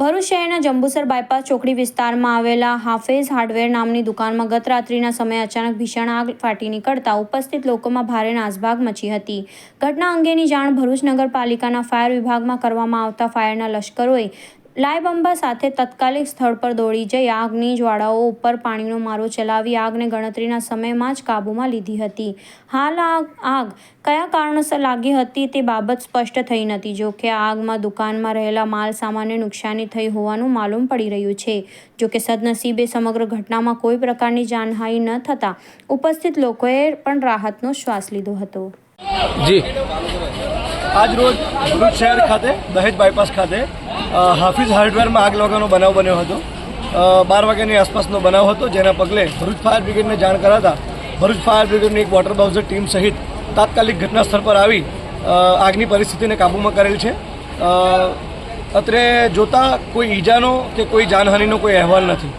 ભરૂચ શહેરના જંબુસર બાયપાસ ચોકડી વિસ્તારમાં આવેલા હાફેઝ હાર્ડવેર નામની દુકાનમાં ગત રાત્રિના સમયે અચાનક ભીષણ આગ ફાટી નીકળતા ઉપસ્થિત લોકોમાં ભારે નાસભાગ મચી હતી. ઘટના અંગેની જાણ ભરૂચ નગરપાલિકાના ફાયર વિભાગમાં કરવામાં આવતા ફાયરના લશ્કરોએ લાય બંબા સાથે તાત્કાલિક સ્થળ પર દોડી જઈ આગની જ્વાળાઓ ઉપર પાણીનો મારો ચલાવી આગને ગણતરીના સમયમાં જ કાબૂમાં લીધી હતી. હાલ આગ આગ કયા કારણોસર લાગી હતી તે બાબત સ્પષ્ટ થઈ નથી. જોકે આગમાં દુકાનમાં રહેલા માલ સામાનને નુકસાની થઈ હોવાનું માલુમ પડી રહ્યું છે. જો કે સદનસીબે સમગ્ર ઘટનામાં કોઈ પ્રકારની જાનહાનિ ન થતાં ઉપસ્થિત લોકોએ પણ રાહતનો શ્વાસ લીધો હતો. જી. આજ રોજ ભરૂચ શહેર ખાતે, દહેજ બાયપાસ ખાતે હાફિઝ હાર્ડવેરમાં આગ લાગવાનો બનાવ બન્યો હતો. બાર વાગ્યાની આસપાસનો બનાવ હતો, જેના પગલે ભરૂચ ફાયર બ્રિગેડને જાણ કરાતા ભરૂચ ફાયર બ્રિગેડની એક વોટર બાઉઝર ટીમ સહિત તાત્કાલિક ઘટના સ્થળ પર આવી આગની પરિસ્થિતિને કાબૂમાં કરેલ છે. અત્રે જોતા કોઈ ઈજાનો કે કોઈ જાનહાનિનો કોઈ અહેવાલ નથી.